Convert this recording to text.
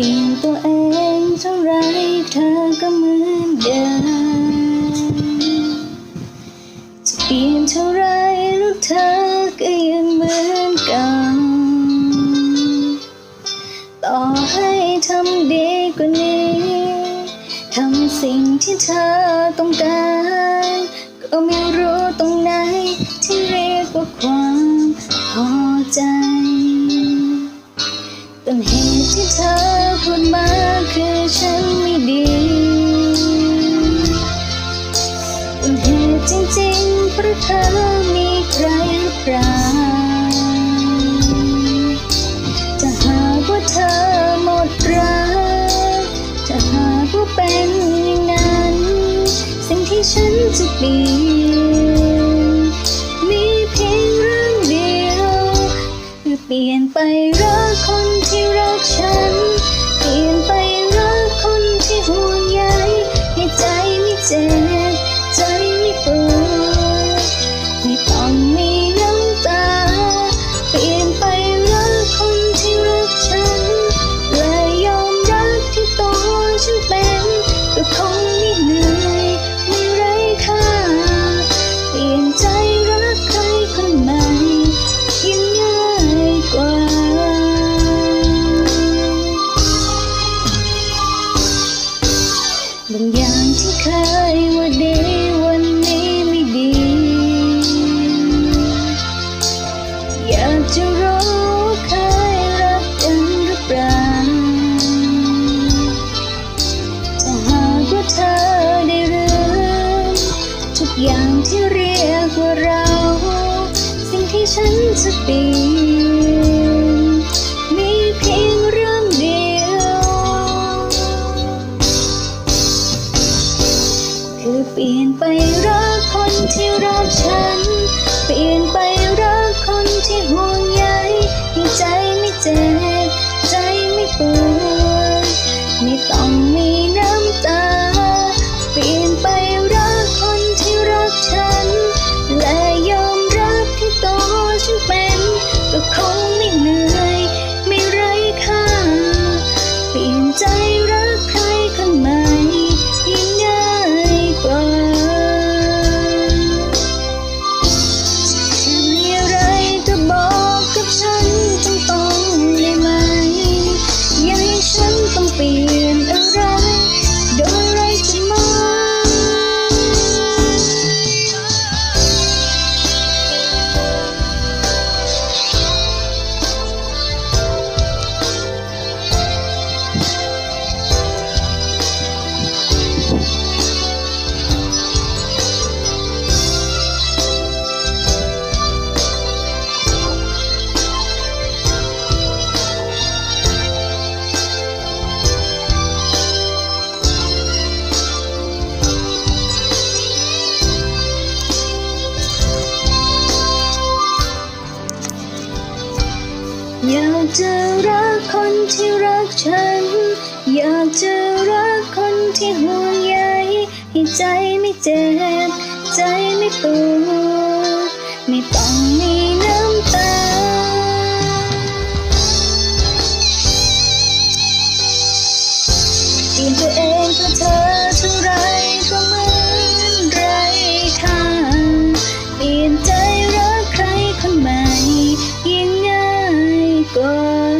ลี่ยนตัวเองเท่าไรเธอก็เหมือนเดิมจะเปลี่ยนเท่าไรแล้วเธอก็ยังเหมือนเกันต่อให้ทำดีกว่านี้ทำสิ่งที่เธอต้องการ ฉันจะเปลี่ยนมีเพียงเรื่องเดียวคือเปลี่ยนไปรักคนที่รักฉัน เปลี่ยนไปรักคนที่ห่วงใยให้ใจไม่เจ็บ บางอย่างที่เคยว่าดีวันนี้ไม่ดี อยากจะรู้ว่าเคยรักกันหรือเปล่าถ้าหากว่าเธอได้ลืมทุกอย่างที่เรียกว่าเรา สิ่งที่ฉันจะเปลี่ยน ปากจะรักคนที่รักฉัน อยากจะรักคนที่ห่วงใยให้ใจไม่เจ็บ ใจไม่ปวดไม่ต้องมีน้ำตาเปลี่ยนตัวเองเพื่อเธอ Go.